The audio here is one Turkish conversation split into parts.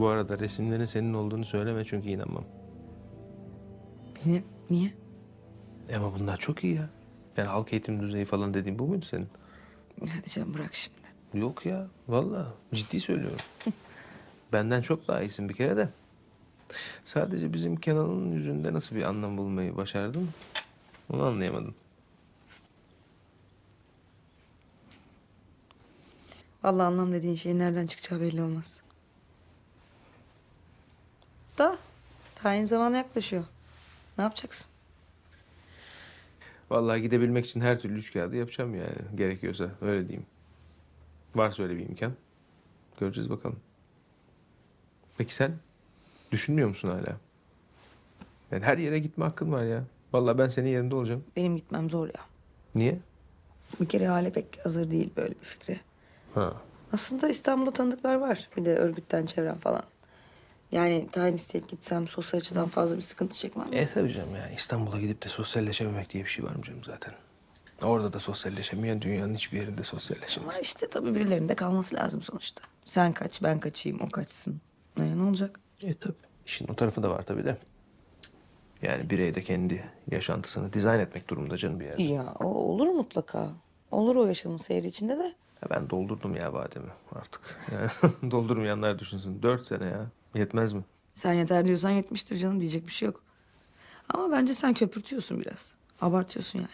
Bu arada resimlerin senin olduğunu söyleme çünkü inanmam. Benim. Niye? E Ama bunlar çok iyi ya. Yani halk eğitim düzeyi falan dediğin bu muydu senin? Hadi canım bırak şimdi. Yok ya. Vallahi ciddi söylüyorum. Benden çok daha iyisin bir kere de. Sadece bizim Kenan'ın yüzünde nasıl bir anlam bulmayı başardın? Onu anlayamadım. Vallahi anlam dediğin şeyin nereden çıkacağı belli olmaz. Da tayin zamanı yaklaşıyor. Ne yapacaksın? Vallahi gidebilmek için her türlü üç kağıdı yapacağım yani. Gerekiyorsa öyle diyeyim. Varsa öyle bir imkan. Göreceğiz bakalım. Peki sen düşünmüyor musun hala? Yani her yere gitme hakkın var ya. Vallahi ben senin yerinde olacağım. Benim gitmem zor ya. Niye? Bir kere hale pek hazır değil böyle bir fikre. Ha. Aslında İstanbul'da tanıdıklar var. Bir de örgütten çevrem falan. Yani tayin isteyip gitsem sosyal açıdan fazla bir sıkıntı çekmem. E tabii canım yani İstanbul'a gidip de sosyalleşememek diye bir şey var mı canım zaten? Orada da sosyalleşemeyen dünyanın hiçbir yerinde sosyalleşemez. Ama işte tabii birilerinde kalması lazım sonuçta. Sen kaç, ben kaçayım, o kaçsın. Ne, ne olacak? E tabii. İşin o tarafı da var tabii de. Yani birey de kendi yaşantısını dizayn etmek durumunda canım bir yerde. Ya o olur mutlaka. Olur o yaşamın seyri içinde de. Ya ben doldurdum ya bademi artık. Yani doldurmayanlar düşünsün. Dört sene ya. Yetmez mi? Sen yeter diyorsan yetmiştir canım diyecek bir şey yok. Ama bence sen köpürtüyorsun biraz. Abartıyorsun yani.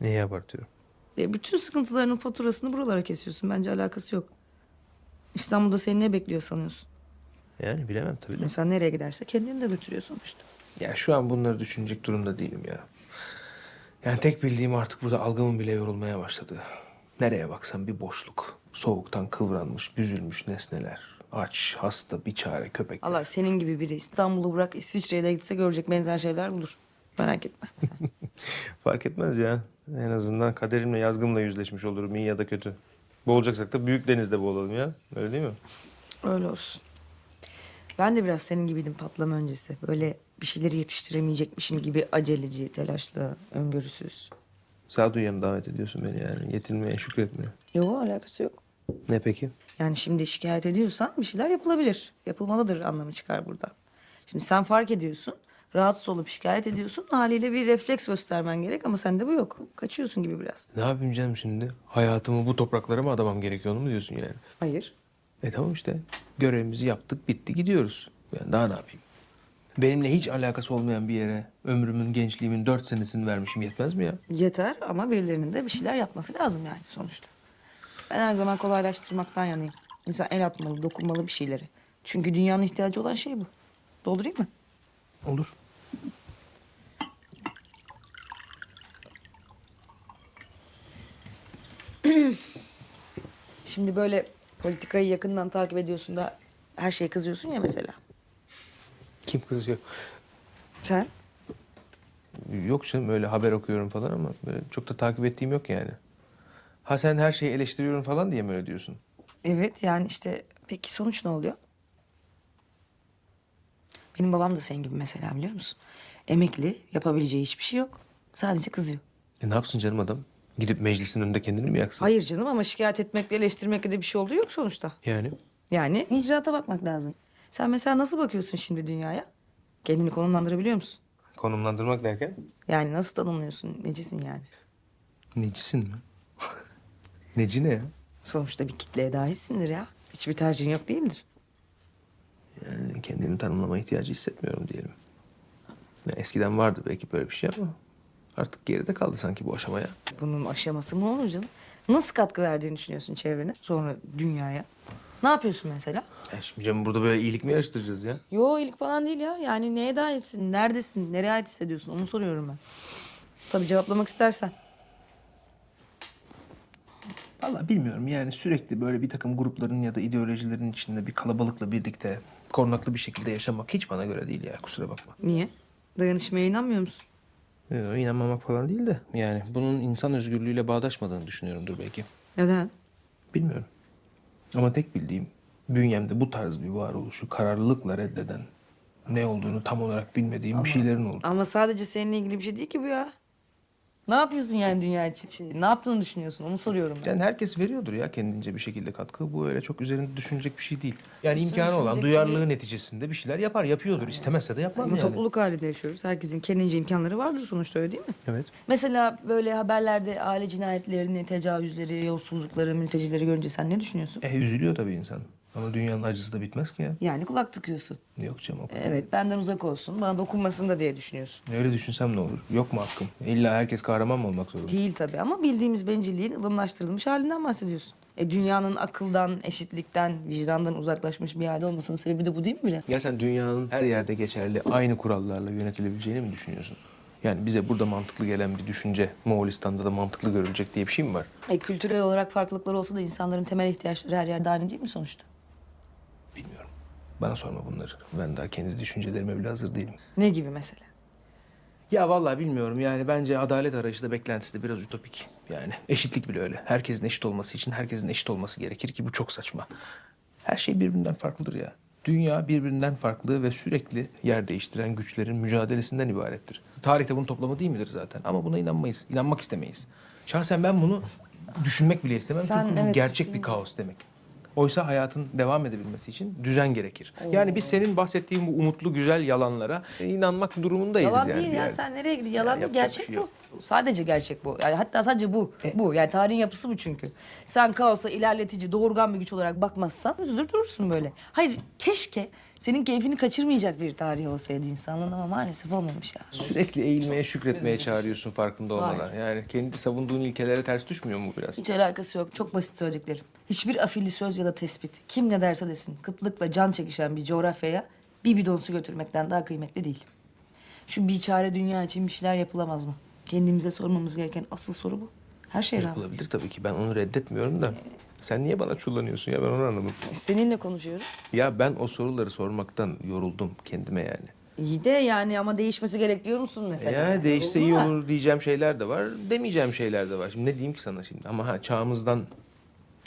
Neyi abartıyorum? E, bütün sıkıntılarının faturasını buralara kesiyorsun. Bence alakası yok. İstanbul'da seni ne bekliyor sanıyorsun? Yani bilemem tabii de. E, sen nereye giderse kendini de götürüyor sonuçta. Ya şu an bunları düşünecek durumda değilim ya. Yani tek bildiğim artık burada algımın bile yorulmaya başladı. Nereye baksam bir boşluk. Soğuktan kıvranmış, büzülmüş nesneler. Aç, hasta, biçare köpekler. Allah senin gibi biri İstanbul'u bırak İsviçre'ye de gitse görecek benzer şeyler bulur. Merak etme sen. Fark etmez ya. En azından kaderimle, yazgımla yüzleşmiş olurum iyi ya da kötü. Boğulacaksak da büyük denizde boğulalım ya. Öyle değil mi? Öyle olsun. Ben de biraz senin gibiydim patlama öncesi. Böyle bir şeyleri yetiştiremeyecekmişim gibi aceleci, telaşlı, öngörüsüz. Sağduyuya mı davet ediyorsun beni yani? Yetinmeye, şükretmeye. Yok alakası yok. Ne peki? Yani şimdi şikayet ediyorsan bir şeyler yapılabilir. Yapılmalıdır anlamı çıkar burada. Şimdi sen fark ediyorsun. Rahatsız olup şikayet ediyorsun. Haliyle bir refleks göstermen gerek ama sende bu yok. Kaçıyorsun gibi biraz. Ne yapayım canım şimdi? Hayatımı bu topraklara mı adamam gerekiyor onu mu diyorsun yani? Hayır. E tamam işte. Görevimizi yaptık, bitti, gidiyoruz. Yani daha ne yapayım? Benimle hiç alakası olmayan bir yere ömrümün, gençliğimin dört senesini vermişim yetmez mi ya? Yeter ama birilerinin de bir şeyler yapması lazım yani sonuçta. Ben her zaman kolaylaştırmaktan yanayım. İnsan el atmalı, dokunmalı bir şeyleri. Çünkü dünyanın ihtiyacı olan şey bu. Doldurayım mı? Olur. Şimdi böyle politikayı yakından takip ediyorsun da her şeye kızıyorsun ya mesela. Kim kızıyor? Sen? Yok canım öyle haber okuyorum falan ama böyle çok da takip ettiğim yok yani. Ha sen her şeyi eleştiriyorum falan diye mi öyle diyorsun? Evet yani işte peki sonuç ne oluyor? Benim babam da senin gibi mesela biliyor musun? Emekli, yapabileceği hiçbir şey yok. Sadece kızıyor. E ne yapsın canım adam? Gidip meclisin önünde kendini mi yaksın? Hayır canım ama şikayet etmekle, eleştirmekle de bir şey olduğu yok sonuçta. Yani Yani icraata bakmak lazım. Sen mesela nasıl bakıyorsun şimdi dünyaya? Kendini konumlandırabiliyor musun? konumlandırmak derken? Yani nasıl tanımlıyorsun? Necisin yani? Necisin mi? Neci ne ya? Sonuçta bir kitleye dahilsindir ya. Hiçbir tercihin yok değildir. Yani kendini tanımlama ihtiyacı hissetmiyorum diyelim. Ya eskiden vardı belki böyle bir şey ama artık geride kaldı sanki bu aşamaya. Bunun aşaması mı olur canım? Nasıl katkı verdiğini düşünüyorsun çevrene, sonra dünyaya? Ne yapıyorsun mesela? Ya şimdi canım burada böyle iyilik mi yarıştıracağız ya? Yo iyilik falan değil ya. Yani neye dahilsin, neredesin, nereye ait hissediyorsun onu soruyorum ben. Tabii cevaplamak istersen. Vallahi bilmiyorum yani sürekli böyle bir takım grupların ya da ideolojilerin içinde bir kalabalıkla birlikte korunaklı bir şekilde yaşamak hiç bana göre değil ya kusura bakma. Niye? Dayanışmaya inanmıyor musun? Yok, inanmamak falan değil de yani bunun insan özgürlüğüyle bağdaşmadığını düşünüyorumdur belki. Neden? Bilmiyorum. Ama tek bildiğim bünyemde bu tarz bir varoluşu kararlılıkla reddeden ne olduğunu tam olarak bilmediğim bir şeylerin oldu. Ama sadece seninle ilgili bir şey değil ki bu ya. Ne yapıyorsun yani dünya için? Ne yaptığını düşünüyorsun? Onu soruyorum ben. Yani herkes veriyordur ya kendince bir şekilde katkı. Bu öyle çok üzerinde düşünecek bir şey değil. Yani Üstüne imkanı olan, düşünecek duyarlılığı şey- neticesinde bir şeyler yapar, yapıyordur. İstemezse de yapmaz Ama yani. topluluk halinde yaşıyoruz. Herkesin kendince imkanları vardır sonuçta öyle değil mi? Evet. Mesela böyle haberlerde aile cinayetlerini, tecavüzleri, yolsuzlukları, mültecileri görünce sen ne düşünüyorsun? E üzülüyor tabii insan. Ama dünyanın acısı da bitmez ki ya. Yani kulak tıkıyorsun. Yok canım o kadar. Evet benden uzak olsun, bana dokunmasın da diye düşünüyorsun. Öyle düşünsem ne olur? Yok mu hakkım? İlla herkes kahraman mı olmak zorunda? Değil tabii ama bildiğimiz bencilliğin ılımlaştırılmış halinden bahsediyorsun. E dünyanın akıldan, eşitlikten, vicdandan uzaklaşmış bir hali olmasının sebebi de bu değil mi bile? Ya sen dünyanın her yerde geçerli aynı kurallarla yönetilebileceğini mi düşünüyorsun? Yani bize burada mantıklı gelen bir düşünce Moğolistan'da da mantıklı görülecek diye bir şey mi var? E kültürel olarak farklılıklar olsa da insanların temel ihtiyaçları her yerde aynı değil mi sonuçta? Bilmiyorum. Bana sorma bunları. Ben daha kendi düşüncelerime bile hazır değilim. Ne gibi mesela? Ya vallahi bilmiyorum yani bence adalet arayışı da beklentisi de biraz ütopik. Yani eşitlik bile öyle. Herkesin eşit olması için herkesin eşit olması gerekir ki bu çok saçma. Her şey birbirinden farklıdır ya. Dünya birbirinden farklı ve sürekli yer değiştiren güçlerin mücadelesinden ibarettir. Tarihte bunun toplamı değil midir zaten? Ama buna inanmayız. İnanmak istemeyiz. Şahsen ben bunu düşünmek bile istemem. Sen Çünkü bu evet, gerçek bir kaos demek. Oysa hayatın devam edebilmesi için düzen gerekir. Yani biz senin bahsettiğin bu umutlu güzel yalanlara inanmak durumundayız Yalan yani. değil ya yerde. sen nereye gidiyorsun? Yalan değil gerçek şey bu. Sadece gerçek bu. Yani hatta sadece bu. Bu yani tarihin yapısı bu çünkü. Sen kaosa ilerletici, doğurgan bir güç olarak bakmazsan üzülür durursun böyle. Hayır keşke senin keyfini kaçırmayacak bir tarih olsaydı insanlığın ama maalesef olmamış ya. Sürekli eğilmeye, şükretmeye çağırıyorsun farkında olmadan. Yani kendi savunduğun ilkelere ters düşmüyor mu biraz? Hiç alakası yok. Çok basit söyleyeceklerim. Hiçbir afilli söz ya da tespit kim ne derse desin kıtlıkla can çekişen bir coğrafyaya bir bidon su götürmekten daha kıymetli değil. Şu biçare dünya için bir şeyler yapılamaz mı? Kendimize sormamız gereken asıl soru bu. Her şeye rağmen. Yapılabilir tabii ki. Ben onu reddetmiyorum da. Sen niye bana çullanıyorsun ya ben onu anlamadım. Seninle konuşuyoruz. Ya ben o soruları sormaktan yoruldum kendime yani. İyi de yani ama değişmesi gerek diyor musun mesela? Ya değişse iyi mu? olur diyeceğim şeyler de var. Demeyeceğim şeyler de var. Şimdi ne diyeyim ki sana şimdi? Ama ha çağımızdan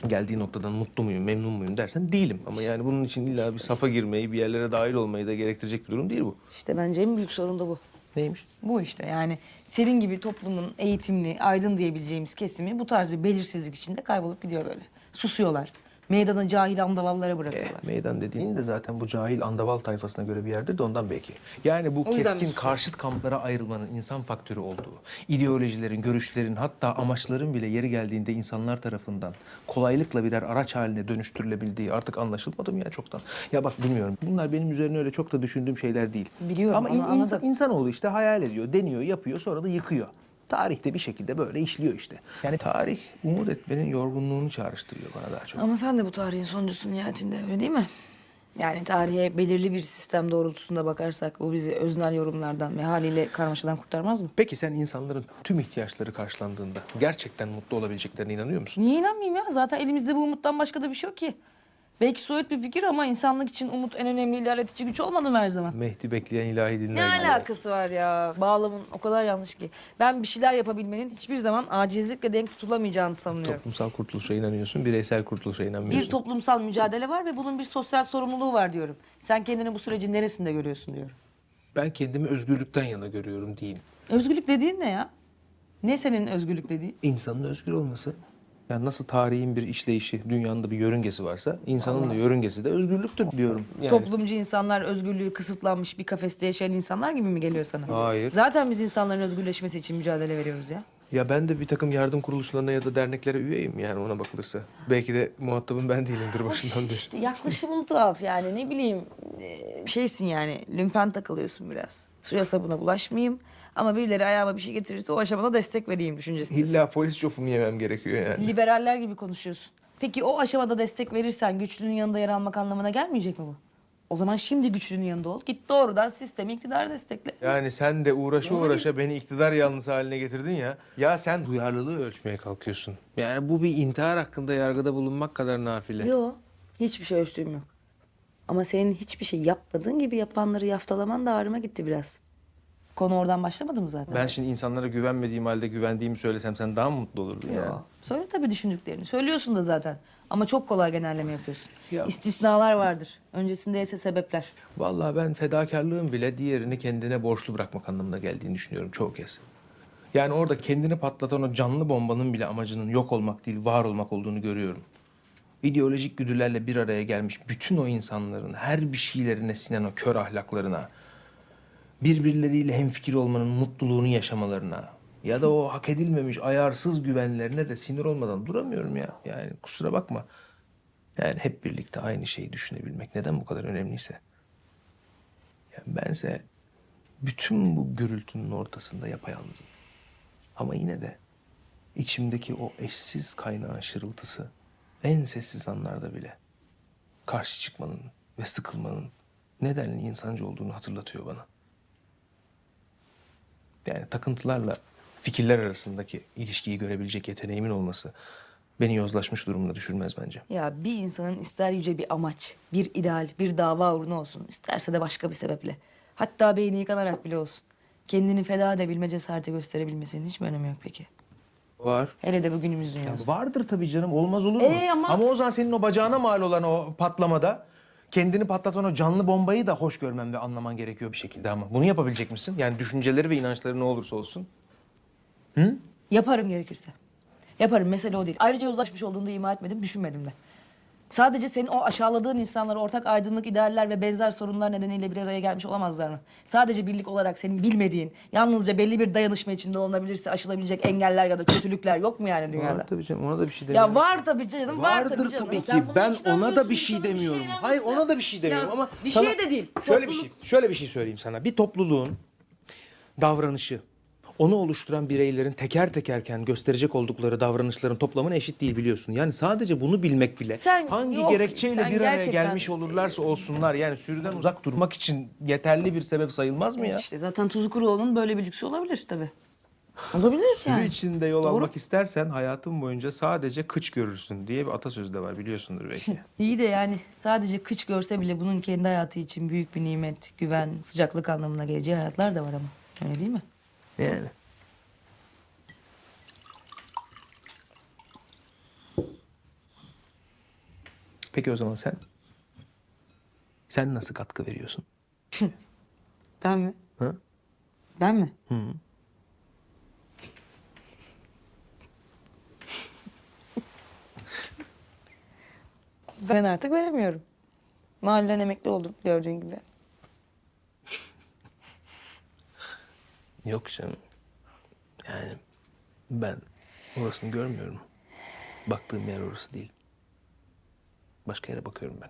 geldiği noktadan mutlu muyum, memnun muyum dersen değilim. Ama yani bunun için illa bir safa girmeyi, bir yerlere dahil olmayı da gerektirecek bir durum değil bu. İşte bence en büyük sorun da bu. Neymiş? Bu işte yani senin gibi toplumun eğitimli, aydın diyebileceğimiz kesimi bu tarz bir belirsizlik içinde kaybolup gidiyor böyle. Susuyorlar. Meydana cahil andavallara bırakıyorlar. Eh, meydan dediğin de zaten bu cahil andaval tayfasına göre bir yerdir de ondan belki. Yani bu keskin karşıt kamplara ayrılmanın insan faktörü olduğu, ideolojilerin, görüşlerin hatta amaçların bile yeri geldiğinde insanlar tarafından kolaylıkla birer araç haline dönüştürülebildiği artık anlaşılmadı mı ya çoktan? Ya bak bilmiyorum. Bunlar benim üzerine öyle çok da düşündüğüm şeyler değil. Biliyorum, Ama onu in- insan, insanoğlu işte hayal ediyor, deniyor, yapıyor sonra da yıkıyor. Tarihte bir şekilde böyle işliyor işte. Yani tarih umut etmenin yorgunluğunu çağrıştırıyor bana daha çok. Ama sen de bu tarihin sonuncusun nihayetinde öyle değil mi? Yani tarihe belirli bir sistem doğrultusunda bakarsak bu bizi öznel yorumlardan ve haliyle karmaşadan kurtarmaz mı? Peki sen insanların tüm ihtiyaçları karşılandığında gerçekten mutlu olabileceklerine inanıyor musun? Niye inanmayayım ya? Zaten elimizde bu umuttan başka da bir şey yok ki. Belki soyut bir fikir ama insanlık için umut en önemli ilerletici güç olmadı mı her zaman? Mehdi bekleyen ilahi dinler Ne gibi. alakası var ya? Bağlamın o kadar yanlış ki. Ben bir şeyler yapabilmenin hiçbir zaman acizlikle denk tutulamayacağını savunuyorum. Toplumsal kurtuluşa inanıyorsun, bireysel kurtuluşa inanmıyorsun. Bir toplumsal mücadele var ve bunun bir sosyal sorumluluğu var diyorum. Sen kendini bu sürecin neresinde görüyorsun diyorum. Ben kendimi özgürlükten yana görüyorum diyeyim. Özgürlük dediğin ne ya? Ne senin özgürlük dediğin? İnsanın özgür olması. Yani nasıl tarihin bir işleyişi, dünyanın da bir yörüngesi varsa insanın da yörüngesi de özgürlüktür diyorum. Yani Toplumcu insanlar özgürlüğü kısıtlanmış bir kafeste yaşayan insanlar gibi mi geliyor sana? Hayır. Zaten biz insanların özgürleşmesi için mücadele veriyoruz ya. Ya ben de bir takım yardım kuruluşlarına ya da derneklere üyeyim yani ona bakılırsa. Belki de muhatabım ben değilimdir başından beri. İşte yaklaşımın tuhaf yani ne bileyim e, şeysin yani lümpen takılıyorsun biraz. Suya sabuna bulaşmayayım ama birileri ayağıma bir şey getirirse o aşamada destek vereyim düşüncesindesin. İlla polis çopumu yemem gerekiyor yani. Liberaller gibi konuşuyorsun. Peki o aşamada destek verirsen güçlünün yanında yer almak anlamına gelmeyecek mi bu? O zaman şimdi güçlünün yanında ol. Git doğrudan sistemi iktidarı destekle. Yani sen de uğraşa uğraşa beni iktidar yanlısı haline getirdin ya. Ya sen duyarlılığı ölçmeye kalkıyorsun. Yani bu bir intihar hakkında yargıda bulunmak kadar nafile. Yok. Hiçbir şey ölçtüğüm yok. Ama senin hiçbir şey yapmadığın gibi yapanları yaftalaman da ağrıma gitti biraz. Konu oradan başlamadı mı zaten? Ben şimdi insanlara güvenmediğim halde güvendiğimi söylesem sen daha mı mutlu olurdun yani? Söyle tabii düşündüklerini. Söylüyorsun da zaten. Ama çok kolay genelleme yapıyorsun. Ya- İstisnalar vardır. Öncesinde ise sebepler. Vallahi ben fedakarlığın bile diğerini kendine borçlu bırakmak anlamına geldiğini düşünüyorum çoğu kez. Yani orada kendini patlatan o canlı bombanın bile amacının yok olmak değil, var olmak olduğunu görüyorum. İdeolojik güdülerle bir araya gelmiş bütün o insanların her bir şeylerine sinen o kör ahlaklarına, birbirleriyle hemfikir olmanın mutluluğunu yaşamalarına ya da o hak edilmemiş ayarsız güvenlerine de sinir olmadan duramıyorum ya. Yani kusura bakma. Yani hep birlikte aynı şeyi düşünebilmek neden bu kadar önemliyse. Yani bense bütün bu gürültünün ortasında yapayalnızım. Ama yine de içimdeki o eşsiz kaynağın şırıltısı en sessiz anlarda bile karşı çıkmanın ve sıkılmanın nedenli insancı olduğunu hatırlatıyor bana. Yani takıntılarla fikirler arasındaki ilişkiyi görebilecek yeteneğimin olması beni yozlaşmış durumda düşürmez bence. Ya bir insanın ister yüce bir amaç, bir ideal, bir dava uğruna olsun, isterse de başka bir sebeple. Hatta beyni yıkanarak bile olsun. Kendini feda edebilme cesareti gösterebilmesinin hiç mi önemi yok peki? Var. Hele de bugünümüz dünyası. Vardır tabii canım. Olmaz olur mu? Ee, ama- o zaman senin o bacağına mal olan o patlamada kendini patlatan o canlı bombayı da hoş görmen ve anlaman gerekiyor bir şekilde ama. Bunu yapabilecek misin? Yani düşünceleri ve inançları ne olursa olsun. Yaparım gerekirse. Yaparım mesele o değil. Ayrıca uzlaşmış olduğunu da ima etmedim, düşünmedim de. Sadece senin o aşağıladığın insanlara ortak aydınlık idealler ve benzer sorunlar nedeniyle bir araya gelmiş olamazlar mı? Sadece birlik olarak senin bilmediğin, yalnızca belli bir dayanışma içinde olunabilirse aşılabilecek engeller ya da kötülükler yok mu yani dünyada? tabii canım. Ona da bir şey Ya var tabii canım, var Vardır tabii canım. tabii Sen ki. Ben hiç ona da bir şey demiyorum. inanmıyorsun Hayır ona da bir şey demiyorum Ya, ama bir sana- şey de değil. Şöyle bir Topluluk- şey, şöyle bir şey söyleyeyim sana. Bir topluluğun davranışı, onu oluşturan bireylerin teker tekerken gösterecek oldukları davranışların toplamına eşit değil biliyorsun. Yani sadece bunu bilmek bile Sen- hangi yok, gerekçeyle sen bir araya gerçekten- gelmiş olurlarsa olsunlar yani sürüden uzak durmak için yeterli bir sebep sayılmaz mı ya? İşte zaten tuzu kuru olanın böyle bir lüksü olabilir tabii. Olabilir Sürü yani. içinde yol Doğru. almak istersen hayatın boyunca sadece kıç görürsün diye bir atasözü de var biliyorsundur belki. İyi de yani sadece kıç görse bile bunun kendi hayatı için büyük bir nimet, güven, sıcaklık anlamına geleceği hayatlar da var ama. Öyle değil mi? Yani. Peki o zaman sen? Sen nasıl katkı veriyorsun? Ben mi? Ha? Ben mi? ben artık veremiyorum. Mahallen emekli oldum gördüğün gibi. Yok canım. Yani ben orasını görmüyorum. Baktığım yer orası değil. Başka yere bakıyorum ben.